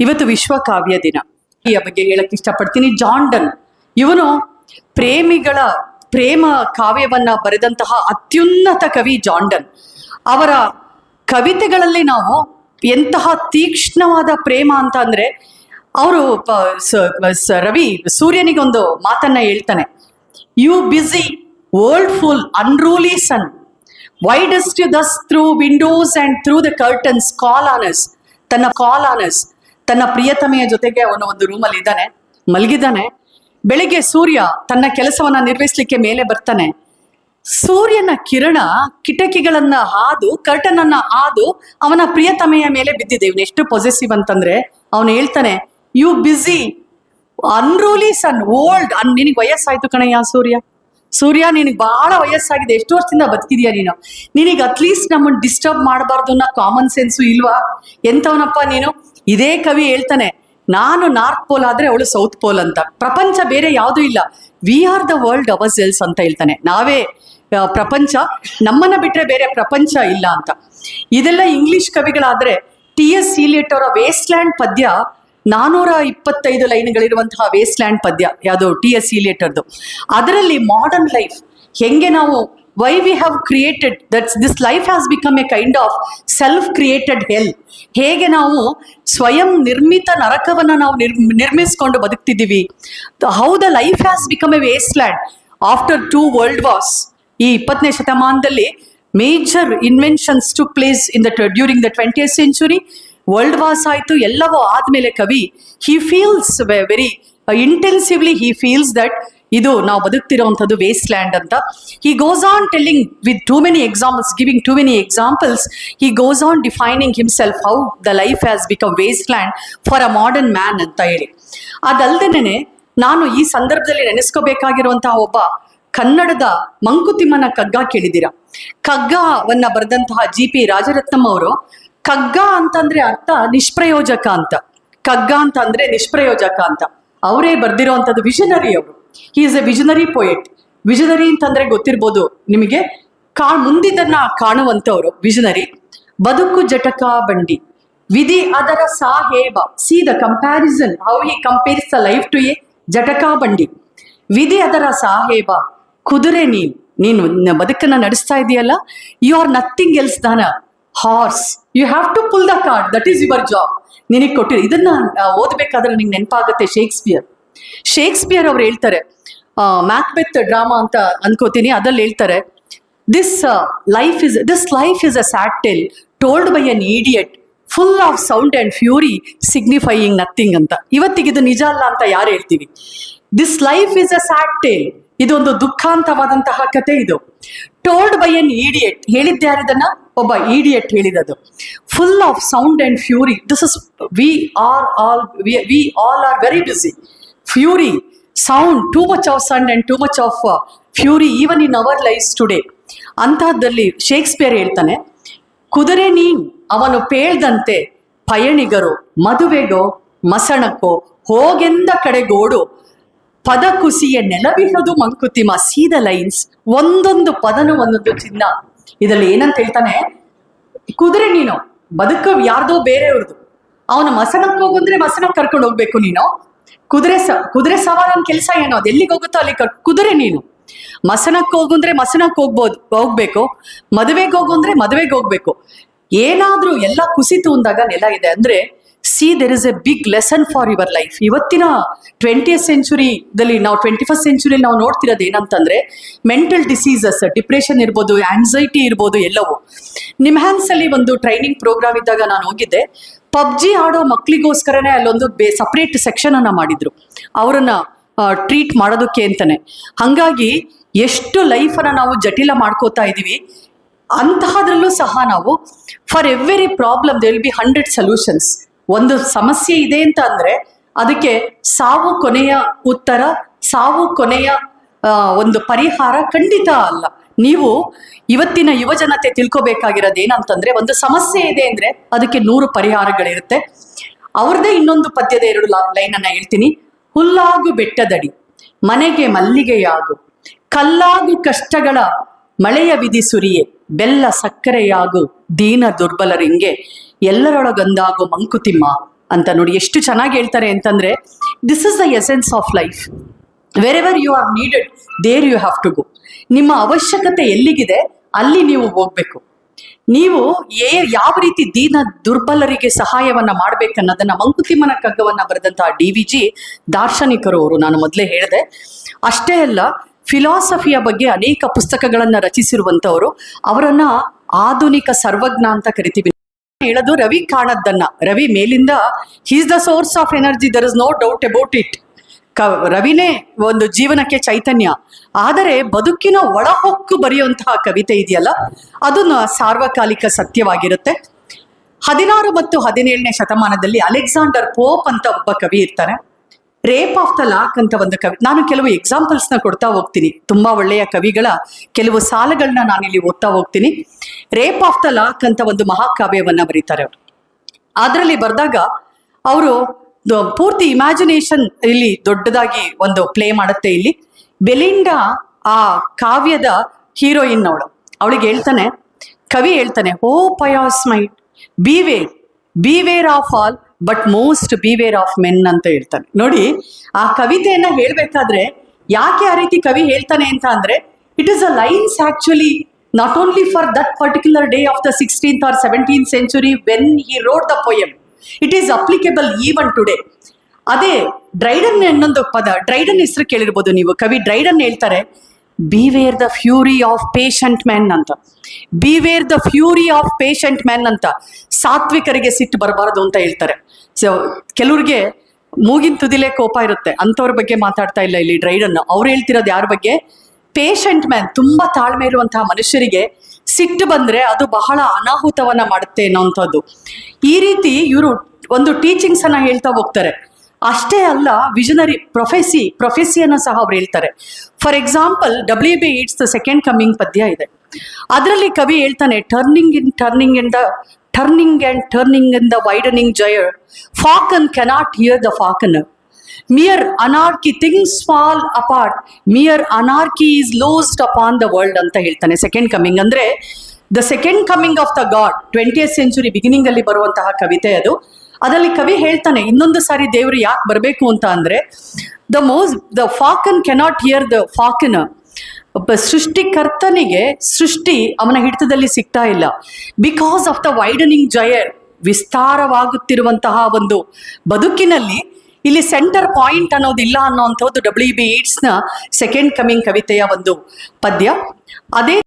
ಇವತ್ತು ವಿಶ್ವ ಕಾವ್ಯ ದಿನ. ಈ ಬಗ್ಗೆ ಹೇಳಕ್ ಇಷ್ಟಪಡ್ತೀನಿ. ಜಾಂಡನ್, ಇವನು ಪ್ರೇಮಿಗಳ ಪ್ರೇಮ ಕಾವ್ಯವನ್ನ ಬರೆದಂತಹ ಅತ್ಯುನ್ನತ ಕವಿ ಜಾಂಡನ್. ಅವರ ಕವಿತೆಗಳಲ್ಲಿ ನಾವು ಎಂತಹ ತೀಕ್ಷ್ಣವಾದ ಪ್ರೇಮ ಅಂತ ಅಂದ್ರೆ ಅವರು ರವಿ ಸೂರ್ಯನಿಗೊಂದು ಮಾತನ್ನ ಹೇಳ್ತಾನೆ. You busy world full unruly sun why dost you thus through windows and through the curtains call on us ತನ್ನ ಕಾಲ್ ಆನಸ್ ತನ್ನ ಪ್ರಿಯತಮೆಯ ಜೊತೆಗೆ ಅವನು ಒಂದು ರೂಮಲ್ಲಿ ಇದ್ದಾನೆ, ಮಲಗಿದ್ದಾನೆ. ಬೆಳಿಗ್ಗೆ ಸೂರ್ಯ ತನ್ನ ಕೆಲಸವನ್ನ ನಿರ್ವಹಿಸಲಿಕ್ಕೆ ಮೇಲೆ ಬರ್ತಾನೆ. ಸೂರ್ಯನ ಕಿರಣ ಕಿಟಕಿಗಳನ್ನ ಹಾದು ಕರ್ಟನ್ ಅನ್ನ ಹಾದು ಅವನ ಪ್ರಿಯತಮೆಯ ಮೇಲೆ ಬಿದ್ದಿದೆ. ಇವನು ಎಷ್ಟು ಪೊಸೆಸಿವ್ ಅಂತಂದ್ರೆ ಅವನು ಹೇಳ್ತಾನೆ you busy unruly sun old ಅನ್, ನಿನಗೆ ವಯಸ್ಸಾಯ್ತು ಕಣಯ್ಯ ಸೂರ್ಯ. ಸೂರ್ಯ, ನಿನಗೆ ಬಹಳ ವಯಸ್ಸಾಗಿದೆ. ಎಷ್ಟು ವರ್ಷದಿಂದ ಬದುಕಿದ್ಯಾ ನೀನು? ನಿನಗೆ ಅಟ್ಲೀಸ್ಟ್ ನಮ್ಮನ್ನು ಡಿಸ್ಟರ್ಬ್ ಮಾಡಬಾರ್ದು ಅನ್ನೋ ಕಾಮನ್ ಸೆನ್ಸು ಇಲ್ವಾ? ಎಂತವನಪ್ಪ ನೀನು? ಇದೇ ಕವಿ ಹೇಳ್ತಾನೆ, ನಾನು ನಾರ್ತ್ ಪೋಲ್ ಆದ್ರೆ ಅವಳು ಸೌತ್ ಪೋಲ್ ಅಂತ. ಪ್ರಪಂಚ ಬೇರೆ ಯಾವುದೂ ಇಲ್ಲ. We are the world ourselves ಅಂತ ಹೇಳ್ತಾನೆ. ನಾವೇ ಪ್ರಪಂಚ, ನಮ್ಮನ್ನ ಬಿಟ್ರೆ ಬೇರೆ ಪ್ರಪಂಚ ಇಲ್ಲ ಅಂತ. ಇದೆಲ್ಲ ಇಂಗ್ಲಿಷ್ ಕವಿಗಳಾದ್ರೆ ಟಿ ಎಸ್ ಸೀಲಿಯಟ್ ಅವರ ವೇಸ್ಟ್ಲ್ಯಾಂಡ್ ಪದ್ಯ, ನಾನೂರ ಇಪ್ಪತ್ತೈದು ಲೈನ್ಗಳಿರುವಂತಹ ವೇಸ್ಟ್ಲ್ಯಾಂಡ್ ಪದ್ಯ, ಯಾವುದು ಟಿ ಎಸ್ ಸೀಲಿಯಟರ್ದು ಅದರಲ್ಲಿ ಮಾಡರ್ನ್ ಲೈಫ್ ಹೆಂಗೆ ನಾವು why we have created that's this life has become a kind of self created hell ಹೇಗೆ ನಾವು ಸ್ವಯಂ ನಿರ್ಮಿತ ನರಕವನ್ನ ನಾವು ನಿರ್ ನಿರ್ಮಿಸ್ಕೊಂಡು ಬದುಕ್ತಿದ್ದೀವಿ. How the life has become a waste land after two world wars ಈ ಇಪ್ಪತ್ತನೇ ಶತಮಾನದಲ್ಲಿ major inventions to place in the during the twenty century world wars ಆಯಿತು, ಎಲ್ಲವೂ ಆದಮೇಲೆ ಕವಿ he feels very intensively he feels that ಇದು ನಾವು ಬದುಕ್ತಿರೋವಂಥದ್ದು ವೇಸ್ಟ್ ಲ್ಯಾಂಡ್ ಅಂತ. He goes on telling with too many examples giving too many examples he goes on defining himself how the life has become waste land for a modern man ಅಂತ ಹೇಳಿ. ಅದಲ್ದೇನೆ ನಾನು ಈ ಸಂದರ್ಭದಲ್ಲಿ ನೆನೆಸ್ಕೋಬೇಕಾಗಿರುವಂತಹ ಒಬ್ಬ ಕನ್ನಡದ ಮಂಕುತಿಮ್ಮನ ಕಗ್ಗ ಕೇಳಿದಿರ ಕಗ್ಗವನ್ನ ಬರೆದಂತಹ ಜಿ ಪಿ ರಾಜರತ್ನಂ ಅವರು, ಕಗ್ಗ ಅಂತಂದ್ರೆ ಅರ್ಥ ನಿಷ್ಪ್ರಯೋಜಕ ಅಂತ. ಕಗ್ಗ ಅಂತ ಅಂದ್ರೆ ನಿಷ್ಪ್ರಯೋಜಕ ಅಂತ. ಅವರೇ ಬರ್ದಿರೋವಂಥದ್ದು ವಿಷನರಿ ಅವರು. He is a visionary poet visionary ಅಂತಂದ್ರೆ ಗೊತ್ತಿರ್ಬೋದು ನಿಮಗೆ. ಕಾ ಮುಂದಿದ್ದನ್ನ ಕಾಣುವಂಥವ್ರು ವಿಜನರಿ ಬದುಕು ಜಟಕ ಬಂಡಿ. ವಿಧಿ ಅದರ ಸಾಹೇಬ. See the comparison how he compares the life to a jataka bandi. ವಿಧಿ ಅದರ ಸಾಹೇಬ. ಕುದುರೆ ನೀನು. ನೀನು ಬದುಕನ್ನ ನಡೆಸ್ತಾ ಇದೆಯಲ್ಲ? You are nothing else than a horse you have to pull the cart that is your job ನಿನಗೆ ಕೊಟ್ಟಿರೋ ಇದನ್ನ ಓದ್ಬೇಕಾದ್ರೆ ನಿಂಗೆ ನೆನಪಾಗುತ್ತೆ ಶೇಕ್ಸ್ಪಿಯರ್. ಶೇಕ್ಸ್ಪಿಯರ್ ಅವ್ರು ಹೇಳ್ತಾರೆ ಮ್ಯಾಕ್ಬೆತ್ ಡ್ರಾಮಾ ಅಂತ ಅನ್ಕೋತೀನಿ, ಅದ್ರಲ್ಲಿ ಹೇಳ್ತಾರೆ this life is this life is a sad tale told by an idiot full of sound and fury signifying nothing ಅಂತ. ಇವತ್ತಿಗೆ ಇದು ನಿಜ ಅಲ್ಲ ಅಂತ ಯಾರು ಹೇಳ್ತೀವಿ? This life is a sad tale ಇದೊಂದು ದುಃಖಾಂತವಾದಂತಹ ಕತೆ ಇದು. ಟೋಲ್ಡ್ ಬೈ ಅನ್ ಹೇಳಿದ್ದೆ ಯಾರಿದನ್ನ ಒಬ್ಬ idiot ಹೇಳಿದದು full of sound and fury this is we are all we all are very fury, sound, too much of sound and too much of fury even in our life today ಅಂತಹದ್ದಲ್ಲಿ Shakespeare ಹೇಳ್ತಾನೆ, ಕುದುರೆ ನೀನ್ ಅವನು ಪೇಳ್ದಂತೆ ಪಯಣಿಗರು, ಮದುವೆಗೋ, ಮಸಣಕ್ಕೋ, ಹೋಗೆಂದ ಕಡೆಗೋಡು ಪದ ಕುಸಿಯ ನೆಲವಿಹದು ಮಂಕುತಿಮ, ಸೀದ lines, ಒಂದೊಂದು ಪದನು ಒಂದೊಂದು ಚಿನ್ನ. ಇದರಲ್ಲಿ ಏನಂತ ಹೇಳ್ತಾನೆ, ಕುದುರೆ ನೀನು ಬದುಕ ಯಾರ್ದೋ ಬೇರೆಯವ್ರದ್ದು ಅವನು ಮಸಣಕ್ಕೆ ಹೋಗಂದ್ರೆ ಮಸಣಕ್ಕೆ ಕರ್ಕೊಂಡು ಹೋಗ್ಬೇಕು ನೀನು. ಕುದುರೆ ಸ, ಕುದುರೆ ಸವಾರನ್ ಕೆಲಸ ಏನೋ? ಅದು ಎಲ್ಲಿಗೆ ಹೋಗುತ್ತೋ ಅಲ್ಲಿ ಕುದುರೆ ನೀನು. ಮಸನಕ್ಕೆ ಹೋಗು ಅಂದ್ರೆ ಮಸನಕ್ಕೆ ಹೋಗ್ಬೋದು, ಹೋಗ್ಬೇಕು. ಮದುವೆಗೆ ಹೋಗು ಅಂದ್ರೆ ಮದುವೆಗೆ ಹೋಗ್ಬೇಕು. ಏನಾದ್ರೂ ಎಲ್ಲ ಕುಸಿತು ಅಂದಾಗ ನೆಲ ಇದೆ. ಅಂದ್ರೆ see there is a big lesson for your life ಇವತ್ತಿನ ಟ್ವೆಂಟಿಯತ್ ಸೆಂಚುರಿದಲ್ಲಿ ನಾವು ಟ್ವೆಂಟಿ ಫಸ್ಟ್ ಸೆಂಚುರಿಯಲ್ಲಿ ನಾವು ನೋಡ್ತಿರೋದು ಏನಂತಂದ್ರೆ ಮೆಂಟಲ್ ಡಿಸೀಸಸ್ ಡಿಪ್ರೆಷನ್ ಇರ್ಬೋದು ಆಂಗ್ಸೈಟಿ ಇರ್ಬೋದು, ಎಲ್ಲವೂ. ನಿಮ್ಹ್ಯಾನ್ಸಲ್ಲಿ ಒಂದು ಟ್ರೈನಿಂಗ್ ಪ್ರೋಗ್ರಾಮ್ ಇದ್ದಾಗ ನಾನು ಹೋಗಿದ್ದೆ. ಪಬ್ಜಿ ಆಡೋ ಮಕ್ಕಳಿಗೋಸ್ಕರನೇ ಅಲ್ಲೊಂದು ಬೇ ಸಪ್ರೇಟ್ ಸೆಕ್ಷನ್ ಅನ್ನ ಮಾಡಿದ್ರು. ಅವರನ್ನ ಟ್ರೀಟ್ ಮಾಡೋದಕ್ಕೆ ಅಂತಾನೆ. ಹಂಗಾಗಿ ಎಷ್ಟು ಲೈಫನ್ನ ನಾವು ಜಟಿಲ ಮಾಡ್ಕೋತಾ ಇದ್ದೀವಿ ಅಂತಹದ್ರಲ್ಲೂ ಸಹ ನಾವು for every problem they will be hundred solutions ಒಂದು ಸಮಸ್ಯೆ ಇದೆ ಅಂತ ಅಂದ್ರೆ ಅದಕ್ಕೆ ಸಾವು ಕೊನೆಯ ಉತ್ತರ, ಸಾವು ಕೊನೆಯ ಒಂದು ಪರಿಹಾರ ಖಂಡಿತ ಅಲ್ಲ. ನೀವು ಇವತ್ತಿನ ಯುವ ಜನತೆ ತಿಳ್ಕೊಬೇಕಾಗಿರೋದು ಏನಂತಂದ್ರೆ ಒಂದು ಸಮಸ್ಯೆ ಇದೆ ಅಂದ್ರೆ ಅದಕ್ಕೆ ನೂರು ಪರಿಹಾರಗಳಿರುತ್ತೆ. ಅವ್ರದ್ದೇ ಇನ್ನೊಂದು ಪದ್ಯದ ಎರಡು ಲೈನ್ ಅನ್ನ ಹೇಳ್ತೀನಿ. ಹುಲ್ಲಾಗು ಬೆಟ್ಟದಡಿ, ಮನೆಗೆ ಮಲ್ಲಿಗೆಯಾಗು, ಕಲ್ಲಾಗು ಕಷ್ಟಗಳ ಮಳೆಯ ವಿಧಿ ಸುರಿಯೆ. ಬೆಲ್ಲ ಸಕ್ಕರೆಯಾಗು ದೀನ ದುರ್ಬಲರಿಂಗೆ ಎಲ್ಲರೊಳಗೊಂದಾಗು ಮಂಕುತಿಮ್ಮ ಅಂತ ನೋಡಿ ಎಷ್ಟು ಚೆನ್ನಾಗಿ ಹೇಳ್ತಾರೆ ಅಂತಂದ್ರೆ this is the essence of life wherever you are needed there you have to go ನಿಮ್ಮ ಅವಶ್ಯಕತೆ ಎಲ್ಲಿಗಿದೆ, ಅಲ್ಲಿ ನೀವು ಹೋಗ್ಬೇಕು. ನೀವು ಏ ಯಾವ ರೀತಿ ದೀನ ದುರ್ಬಲರಿಗೆ ಸಹಾಯವನ್ನ ಮಾಡ್ಬೇಕನ್ನೋದನ್ನ ಮಂಕುತಿಮ್ಮನ ಕಗ್ಗವನ್ನ ಬರೆದಂತಹ ಡಿ ವಿ ಜಿ ದಾರ್ಶನಿಕರು ಅವರು. ನಾನು ಮೊದಲೇ ಹೇಳಿದೆ, ಅಷ್ಟೇ ಅಲ್ಲ ಫಿಲಾಸಫಿಯ ಬಗ್ಗೆ ಅನೇಕ ಪುಸ್ತಕಗಳನ್ನು ರಚಿಸಿರುವಂಥವರು ಅವರನ್ನು ಆಧುನಿಕ ಸರ್ವಜ್ಞ ಅಂತ ಕರಿತೀವಿ. ಹೇಳೋದು ರವಿ ಕಾಣದ್ದನ್ನ. ರವಿ ಮೇಲಿಂದ he's the source of energy there is no doubt about it ಕ, ರವಿನೇ ಒಂದು ಜೀವನಕ್ಕೆ ಚೈತನ್ಯ. ಆದರೆ ಬದುಕಿನ ಒಳಹೊಕ್ಕು ಬರೆಯುವಂತಹ ಕವಿತೆ ಇದೆಯಲ್ಲ ಅದನ್ನು ಸಾರ್ವಕಾಲಿಕ ಸತ್ಯವಾಗಿರುತ್ತೆ. ಹದಿನಾರು ಮತ್ತು ಹದಿನೇಳನೇ ಶತಮಾನದಲ್ಲಿ ಅಲೆಕ್ಸಾಂಡರ್ ಪೋಪ್ ಅಂತ ಒಬ್ಬ ಕವಿ ಇರ್ತಾರೆ. ರೇಪ್ ಆಫ್ ದ ಲಾಕ್ ಅಂತ ಒಂದು ಕವಿ, ನಾನು ಕೆಲವು ಎಕ್ಸಾಂಪಲ್ಸ್ನ ಕೊಡ್ತಾ ಹೋಗ್ತೀನಿ. ತುಂಬಾ ಒಳ್ಳೆಯ ಕವಿಗಳ ಕೆಲವು ಸಾಲಗಳನ್ನ ನಾನಿಲ್ಲಿ ಓದ್ತಾ ಹೋಗ್ತೀನಿ. ರೇಪ್ ಆಫ್ ದ ಲಾಕ್ ಅಂತ ಒಂದು ಮಹಾಕಾವ್ಯವನ್ನ ಬರೀತಾರೆ ಅವರು. ಅದರಲ್ಲಿ ಬರೆದಾಗ ಅವರು ಪೂರ್ತಿ ಇಮ್ಯಾಜಿನೇಷನ್ ಇಲ್ಲಿ ದೊಡ್ಡದಾಗಿ ಒಂದು ಪ್ಲೇ ಮಾಡುತ್ತೆ ಇಲ್ಲಿ. ಬೆಲಿಂಡಾ ಆ ಕಾವ್ಯದ ಹೀರೋಯಿನ್ ಅವಳು. ಅವಳಿಗೆ ಹೇಳ್ತಾನೆ, ಕವಿ ಹೇಳ್ತಾನೆ, O pious maid beware of all but most beware of men ಅಂತ ಹೇಳ್ತಾನೆ. ನೋಡಿ, ಆ ಕವಿತೆಯನ್ನ ಹೇಳ್ಬೇಕಾದ್ರೆ ಯಾಕೆ ಆ ರೀತಿ ಕವಿ ಹೇಳ್ತಾನೆ ಅಂತ ಅಂದ್ರೆ it is a lines actually not only for that particular day of the sixteenth or seventeen century when he wrote the poem it is applicable even today ಅದೇ ಡ್ರೈಡನ್ ಇನ್ನೊಂದು ಪದ ಡ್ರೈಡನ್ ಹೆಸರು ಕೇಳಿರ್ಬೋದು ನೀವು. ಕವಿ ಡ್ರೈಡನ್ ಹೇಳ್ತಾರೆ beware the fury of patient man ಅಂತ. Beware the fury of patient man ಅಂತ ಸಾತ್ವಿಕರಿಗೆ ಸಿಟ್ಟು ಬರಬಾರದು ಅಂತ ಹೇಳ್ತಾರೆ. ಸೊ ಕೆಲವ್ರಿಗೆ ಮೂಗಿನ ತುದಿಲೇ ಕೋಪ ಇರುತ್ತೆ. ಅಂಥವ್ರ ಬಗ್ಗೆ ಮಾತಾಡ್ತಾ ಇಲ್ಲ ಇಲ್ಲಿ ಡ್ರೈಡನ್ ಅವ್ರು ಹೇಳ್ತಿರೋದು ಯಾರ ಬಗ್ಗೆ? ಪೇಷಂಟ್ ಮ್ಯಾನ್ ತುಂಬಾ ತಾಳ್ಮೆ ಇರುವಂತಹ ಮನುಷ್ಯರಿಗೆ ಸಿಟ್ಟು ಬಂದ್ರೆ ಅದು ಬಹಳ ಅನಾಹುತವನ್ನ ಮಾಡುತ್ತೆ ಅನ್ನೋಂಥದ್ದು. ಈ ರೀತಿ ಇವರು ಒಂದು ಟೀಚಿಂಗ್ಸ್ ಅನ್ನ ಹೇಳ್ತಾ ಹೋಗ್ತಾರೆ. ಅಷ್ಟೇ ಅಲ್ಲ ವಿಷನರಿ ಪ್ರೊಫೆಸಿ ಪ್ರೊಫೆಸಿಯನ್ನು ಸಹ ಅವ್ರು ಹೇಳ್ತಾರೆ. For example W B it's the second coming ಪದ್ಯ ಇದೆ. ಅದರಲ್ಲಿ ಕವಿ ಹೇಳ್ತಾನೆ turning in turning in the turning and turning in the widening gyre falcon cannot hear the falcon mere anarchy things fall apart mere anarchy is loosed upon the world ಅಂತ ಹೇಳ್ತಾನೆ second coming ಅಂದ್ರೆ the second coming of the god twentieth century beginning ಅಲ್ಲಿ ಬರುವಂತಹ ಕವಿತೆ ಅದು. ಅದರಲ್ಲಿ ಕವಿ ಹೇಳ್ತಾನೆ, ಇನ್ನೊಂದು ಸಾರಿ ದೇವರು ಯಾಕೆ ಬರಬೇಕು ಅಂತ ಅಂದ್ರೆ the most the falcon cannot hear the falcon ಒಬ್ಬ ಸೃಷ್ಟಿಕರ್ತನಿಗೆ ಸೃಷ್ಟಿ ಅವನ ಹಿಡಿತದಲ್ಲಿ ಸಿಗ್ತಾ ಇಲ್ಲ. Because of the widening gyre ವಿಸ್ತಾರವಾಗುತ್ತಿರುವಂತಹ ಒಂದು ಬದುಕಿನಲ್ಲಿ ಇಲ್ಲಿ ಸೆಂಟರ್ ಪಾಯಿಂಟ್ ಅನ್ನೋದಿಲ್ಲ ಅನ್ನೋವಂಥದ್ದು ಡಬ್ಲ್ಯೂ ಬಿ ನ ಸೆಕೆಂಡ್ ಕಮಿಂಗ್ ಕವಿತೆಯ ಒಂದು ಪದ್ಯ. ಅದೇ